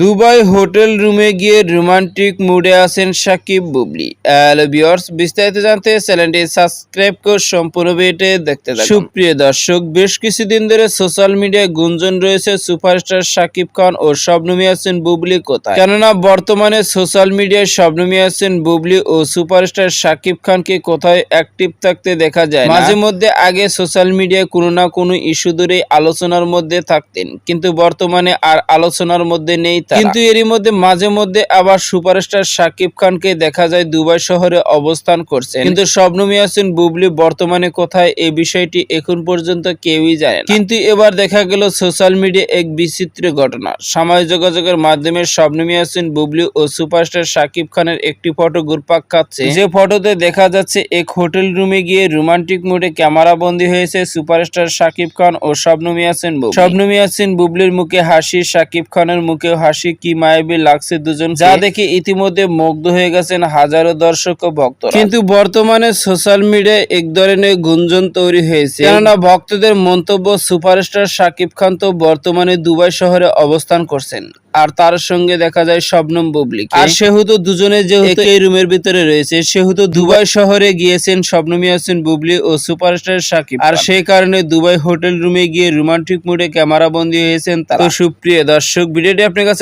Dubai hotel রুমে গিয়ে romantic মুডে আছেন সাকিব বুবলি হ্যালো বিস্তারিত জানতে চ্যানেলটি সাবস্ক্রাইব করে সম্পূর্ণ ভিডিওটি দেখতে থাকুন সুপ্রিয় দর্শক, বেশ কিছুদিন ধরে সোশ্যাল মিডিয়ায় গুঞ্জন রয়েছে সুপারস্টার সাকিব খান ও শবনমী আছেন বুবলি কোথায় কেননা, বর্তমানে সোশ্যাল মিডিয়ায় শবনমী আছেন বুবলি ও সুপারস্টার সাকিব খানকে কোথায় অ্যাক্টিভ থাকতে দেখা যায়। মাঝে মধ্যে আগে সোশ্যাল মিডিয়ায় কোনো না কোনো ইস্যু ধরে আলোচনার মধ্যে থাকতেন কিন্তু বর্তমানে আর আলোচনার মধ্যে নেই। কিন্তু এরই মধ্যে মাঝে মধ্যে আবার সুপারস্টার সাকিব খানকে দেখা যায় দুবাই শহরে অবস্থান করছেন। কিন্তু শবনমী আছেন বুবলি বর্তমানে কোথায় এই বিষয়টি এখন পর্যন্ত কেউই জানে কিন্তু এবার দেখা গেল সোশ্যাল মিডিয়া এক বিচিত্র ঘটনা। সামাজিক যোগাযোগের মাধ্যমে শবনমী আছেন বুবলি ও সুপারস্টার সাকিব খানের একটি ফটো ঘুরপাক খাচ্ছে। যে ফটোতে দেখা যাচ্ছে এক হোটেল রুমে গিয়ে রোমান্টিক মোডে ক্যামেরা বন্দী হয়েছে সুপারস্টার সাকিব খান ও শবনমী আছেন বুবলি। শবনমী আছেন বুবলির মুখে হাসি সাকিব খানের মুখেও হাসি। কি মায়াবী লাগছে দুজন যা দেখে ইতিমধ্যে মুগ্ধ হয়ে গেছেন হাজারো দর্শক ও ভক্ত কিন্তু বর্তমানে সোশ্যাল মিডিয়ায় এক ধরনের গুঞ্জন তৈরি হয়েছে। কেননা ভক্তদের মন্তব্য সুপারস্টার সাকিব খান তো বর্তমানে দুবাই শহরে অবস্থান করছেন। আর তার সঙ্গে দেখা যায় শবনম বুবলি আর সেহেতু দুজনে যেহেতু এই রুমের ভিতরে রয়েছে সেহেতু দুবাই শহরে গিয়েছেন শবনমী হাসিন বুবলি ও সুপারস্টার সাকিব আর সেই কারণে দুবাই হোটেল রুমে গিয়ে রোমান্টিক মুডে ক্যামেরা বন্দী হয়েছেন। তো সুপ্রিয় দর্শক ভিডিওটি আপনার কাছে